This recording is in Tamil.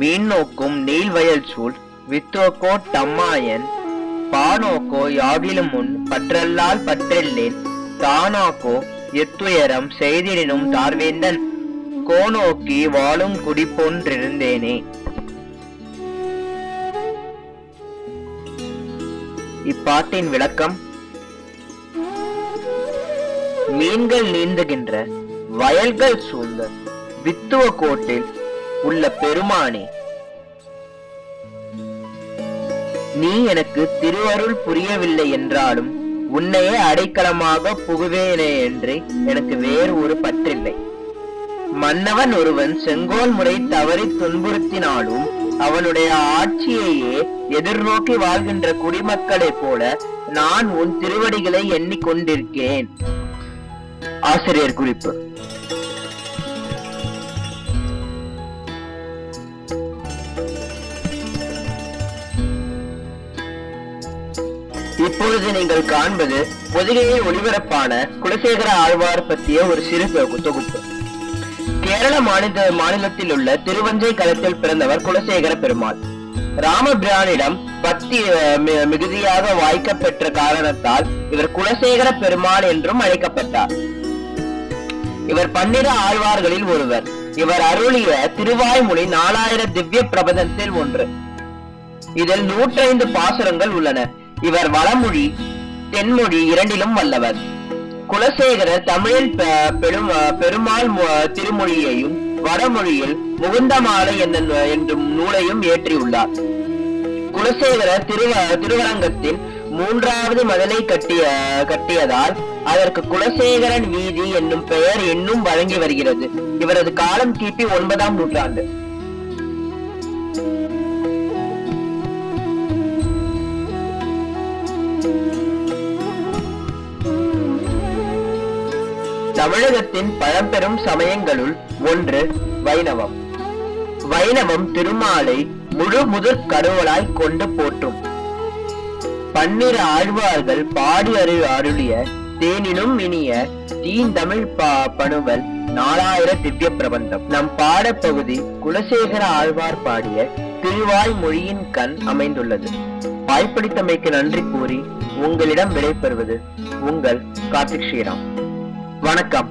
மீன் நோக்கும் நீள்வயல் சூழ் வித்தோக்கோ தம்மாயன் பானோக்கோ யாகிலும் முன் பற்றல்லால் பற்றெல்லேன் தானாக்கோ எத்துயரம் செய்தினும் தார்வேந்தன் கோநோக்கி வாழும் குடி போன்றிருந்தேனே இப்பாட்டின் விளக்கம் மீன்கள் நீந்துகின்ற வயல்கள் சூழ்ந்த வித்துவ கோட்டில் உள்ள பெருமானே. நீ எனக்கு திருவருள் புரியவில்லை என்றாலும் உன்னையே அடைக்கலமாக புகுவேனே என்று எனக்கு வேறு ஒரு பற்றில்லை. மன்னவன் ஒருவன் செங்கோல் முறை தவறி துன்புறுத்தினாலும் அவனுடைய ஆட்சியையே எதிர்நோக்கி வாழ்கின்ற குடிமக்களைப் போல நான் உன் திருவடிகளை எண்ணிக்கொண்டிருக்கிறேன் ஆசிரியர் குறிப்பு. இப்பொழுது நீங்கள் காண்பது பொதிகையில் ஒளிபரப்பான குலசேகர ஆழ்வார் பற்றிய ஒரு சிறு தொகு- தொகுப்பு. கேரள மாநில மாநிலத்தில் உள்ள திருவஞ்சை களத்தில் பிறந்தவர் குலசேகர பெருமாள். ராமபிரானிடம் பக்தி மிகுதியாக வாய்க்க பெற்ற காரணத்தால் இவர் குலசேகர பெருமாள் என்றும் அழைக்கப்பட்டார். இவர் பன்னிரு ஆழ்வார்களில் ஒருவர். இவர் அருளிய திருவாய்மொழி நாலாயிர திவ்ய பிரபந்தத்தில் ஒன்று. இதில் நூற்றைந்து பாசுரங்கள் உள்ளன. இவர் வடமொழி தென்மொழி இரண்டிலும் வல்லவர். குலசேகரர் தமிழில் பெ- பெரும் பெருமாள் திருமொழியையும் வடமொழியில் முகுந்தமாலை என்ற என்றும் நூலையும் இயற்றியுள்ளார் குலசேகரர் திருவ திருவரங்கத்தில் மூன்றாவது மதலை கட்டிய கட்டியதால் அதற்கு குலசேகரன் வீதி என்னும் பெயர் இன்னும் வழங்கி வருகிறது. இவரது காலம் கிபி ஒன்பதாம் நூற்றாண்டு. தமிழகத்தின் பழம்பெரும் சமயங்களுள் ஒன்று வைணவம். வைணவம் திருமாலை முழு முதற் கடவுளாய் கொண்டு போற்றும். பன்னிரு ஆழ்வார்கள் பாடி அருள் அருளிய தேனினும் இனிய தீந்தமிழ் பா பணுவல் நாலாயிர திவ்ய பிரபந்தம். நம் பாடப்பகுதி குலசேகர ஆழ்வார் பாடிய திருவாய் மொழியின் கண் அமைந்துள்ளது. வாய்ப்பிடித்தமைக்கு நன்றி கூறி உங்களிடம் விடைபெறுவது உங்கள் கார்த்திக் ஸ்ரீராம். வணக்கம்.